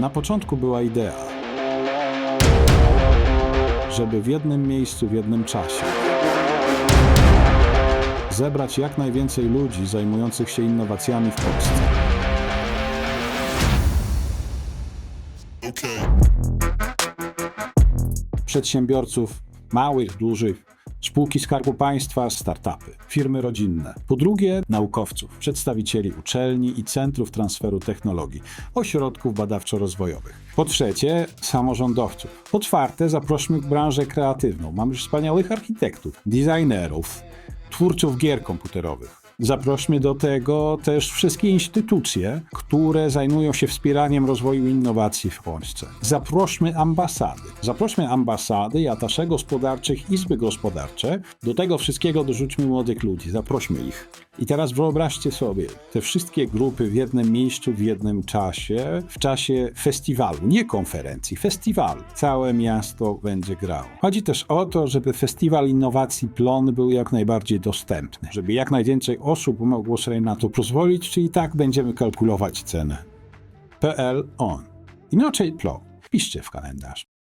Na początku była idea, żeby w jednym miejscu, w jednym czasie zebrać jak najwięcej ludzi zajmujących się innowacjami w Polsce. Przedsiębiorców małych, dużych, spółki Skarbu Państwa, startupy, firmy rodzinne. Po drugie, naukowców, przedstawicieli uczelni i centrów transferu technologii, ośrodków badawczo-rozwojowych. Po trzecie, samorządowców. Po czwarte, zaprośmy branżę kreatywną. Mamy już wspaniałych architektów, designerów, twórców gier komputerowych. Zaprośmy do tego też wszystkie instytucje, które zajmują się wspieraniem rozwoju innowacji w Polsce. Zaprośmy ambasady. Zaprośmy ambasady i atasze gospodarczych, izby gospodarcze. Do tego wszystkiego dorzućmy młodych ludzi. Zaprośmy ich. I teraz wyobraźcie sobie te wszystkie grupy w jednym miejscu, w jednym czasie, w czasie festiwalu, nie konferencji, festiwalu. Całe miasto będzie grało. Chodzi też o to, żeby festiwal innowacji Plon był jak najbardziej dostępny, żeby jak najwięcej osób mogło sobie na to pozwolić, czyli tak będziemy kalkulować cenę. PL on. Inaczej Plon. Wpiszcie w kalendarz.